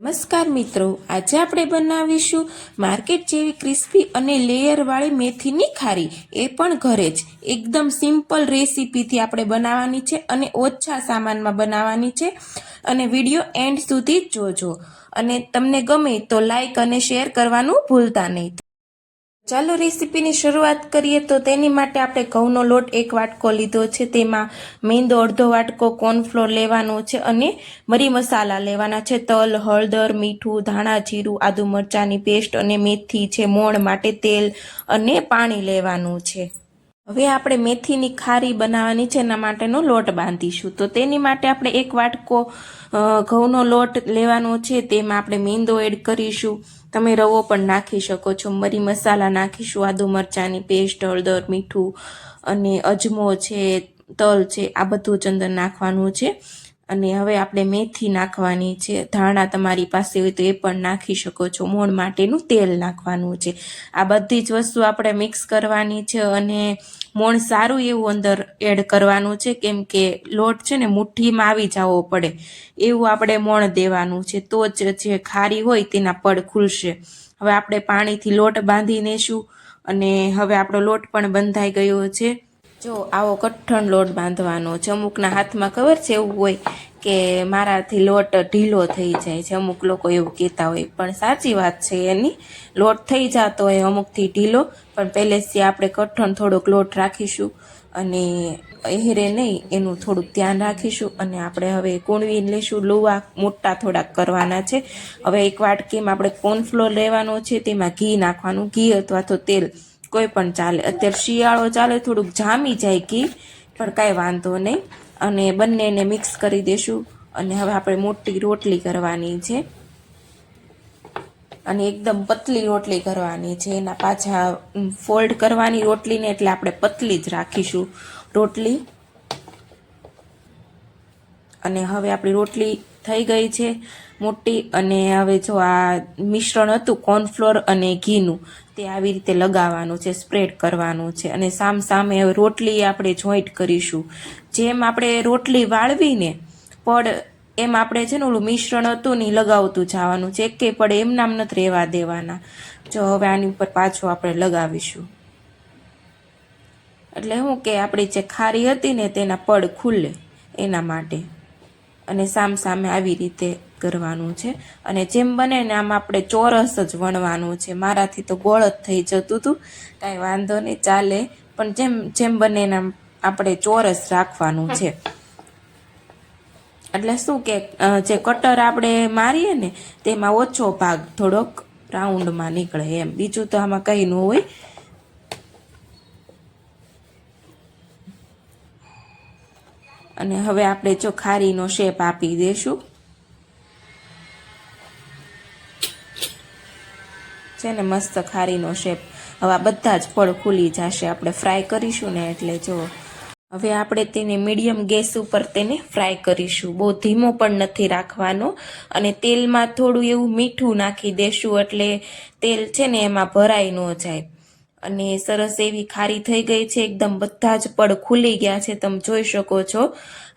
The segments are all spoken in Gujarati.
નમસ્કાર મિત્રો, આજે આપણે બનાવીશું માર્કેટ જેવી ક્રિસ્પી અને લેયરવાળી મેથીની ખારી. એ પણ ઘરે જ. એકદમ સિમ્પલ રેસીપીથી આપણે બનાવવાની છે અને ઓછા સામાનમાં બનાવવાની છે. અને વીડિયો એન્ડ સુધી જોજો. અને તમને ગમે તો લાઈક અને શેર કરવાનું ભૂલતા નહીં. ચાલો રેસીપીની શરૂઆત કરીએ તો તેની માટે આપણે ઘઉંનો લોટ એક વાટકો લીધો છે. તેમાં મેંદો અડધો વાટકો કોર્નફ્લોર લેવાનો છે અને મરી મસાલા લેવાના છે. તલ, હળદર, મીઠું, ધાણા, જીરું, આદુ મરચાંની પેસ્ટ અને મેથી છે. મોણ માટે તેલ અને પાણી લેવાનું છે. હવે આપણે મેથીની ખારી બનાવવાની છે, એના માટેનો લોટ બાંધીશું. તો તેની માટે આપણે એક વાટકો ઘઉંનો લોટ લેવાનો છે, તેમાં આપણે મેંદો એડ કરીશું. તમે રવો પણ નાખી શકો છો. મરી મસાલા નાખીશું, આદુ મરચાંની પેસ્ટ, હળદર, મીઠું અને અજમો છે, તલ છે, આ બધું જ નાખવાનું છે. અને હવે આપણે મેથી નાખવાની છે. ધાણા તમારી પાસે હોય તો એ પણ નાખી શકો છો. મોણ માટેનું તેલ નાખવાનું છે. આ બધી જ વસ્તુ આપણે મિક્સ કરવાની છે અને મોણ સારું એવું અંદર એડ કરવાનું છે. કેમ કે લોટ છે ને મુઠ્ઠીમાં આવી જવો પડે. એવું આપણે મોણ દેવાનું છે. તો જ જે ખારી હોય તેના પડ ખુલશે. હવે આપણે પાણીથી લોટ બાંધી લેશું અને હવે આપણો લોટ પણ બંધાઈ ગયો છે. જો આવો કઠણ લોટ બાંધવાનો છે, અમુકના હાથમાં ખબર છે એવું હોય કે મારાથી લોટ ઢીલો થઈ જાય છે. અમુક લોકો એવું કહેતા હોય, પણ સાચી વાત છે એની. લોટ થઈ જતો હોય, અમુકથી ઢીલો. પણ પહેલેથી આપણે કઠણ થોડોક લોટ રાખીશું અને એહરે નહીં, એનું થોડુંક ધ્યાન રાખીશું અને આપણે હવે કૂણવી લઈશું. લુવા મોટા થોડાક કરવાના છે. હવે એક વાટકીમાં આપણે કોર્નફ્લોર લેવાનો છે, તેમાં ઘી નાખવાનું. ઘી અથવા તો તેલ કોઈ પણ ચાલે. અત્યારે શિયાળો ચાલે, થોડુંક જામી જાય ઘી, પણ કાંઈ વાંધો નહીં. અને બંનેને મિક્સ કરી દેશું. અને હવે આપણે મોટી રોટલી કરવાની છે. અને એકદમ પતલી રોટલી કરવાની છે. એના પાછા ફોલ્ડ કરવાની રોટલીને એટલે આપણે પતલી જ રાખીશું રોટલી. અને હવે આપણી રોટલી થઈ ગઈ છે, મોટી અને હવે જો આ મિશ્રણ હતું, કોર્નફ્લોર અને ઘીનું, તે આવી રીતે લગાવવાનું છે, સ્પ્રેડ કરવાનું છે અને સામ સામે રોટલી આપણે જોઈન્ટ કરીશું. જેમ આપણે રોટલી વાળવીને પડ એમ આપણે છે ને ઓલું મિશ્રણ હતું ને લગાવતું જવાનું છે, એકે પડે એમ નામ નથી રહેવા દેવાના. જો હવે આની ઉપર પાછું આપણે લગાવીશું. એટલે શું કે આપણી જે ખારી હતી ને તેના પડ ખુલે એના માટે. અને સામ સામે આવી રીતે કરવાનું છે. અને જેમ બને ને આમ આપણે ચોરસ જ વણવાનું છે. મારાથી તો ગોળ જ થઈ જતું હતું કાંઈ વાંધો નહીં, ચાલે. પણ જેમ જેમ બને ને આપણે ચોરસ રાખવાનું છે. એટલે શું કે જે કટર આપણે મારીએ ને તેમાં ઓછો ભાગ થોડોક રાઉન્ડમાં નીકળે એમ. બીજું તો આમાં કંઈ ન હોય. અને હવે આપણે જો ખારીનો શેપ આપી દેશું. છે ને મસ્ત ખારીનો શેપ. હવે આ બધા જ ફળ ખુલી જશે. આપણે ફ્રાય કરીશું ને એટલે જો, હવે આપણે તેને મીડિયમ ગેસ ઉપર તેને ફ્રાય કરીશું. બહુ ધીમો પણ નથી રાખવાનો. અને તેલમાં થોડું એવું મીઠું નાખી દેશું એટલે તેલ છે ને એમાં ભરાઈ ન જાય. અને સરસ એવી ખારી થઈ ગઈ છે. એકદમ બધા જ પડ ખુલી ગયા છે. તમે જોઈ શકો છો.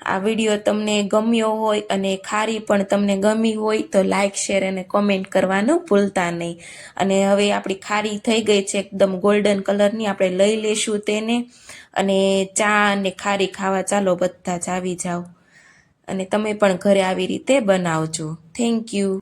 આ વીડિયો તમને ગમ્યો હોય અને ખારી પણ તમને ગમી હોય તો લાઇક શેર અને કોમેન્ટ કરવાનું ભૂલતા નહીં. અને હવે આપણી ખારી થઈ ગઈ છે. એકદમ ગોલ્ડન કલરની આપણે લઈ લેશું તેને. અને ચા અને ખારી ખાવા ચાલો બધા જ આવી જાઓ. અને તમે પણ ઘરે આવી રીતે બનાવજો. Thank you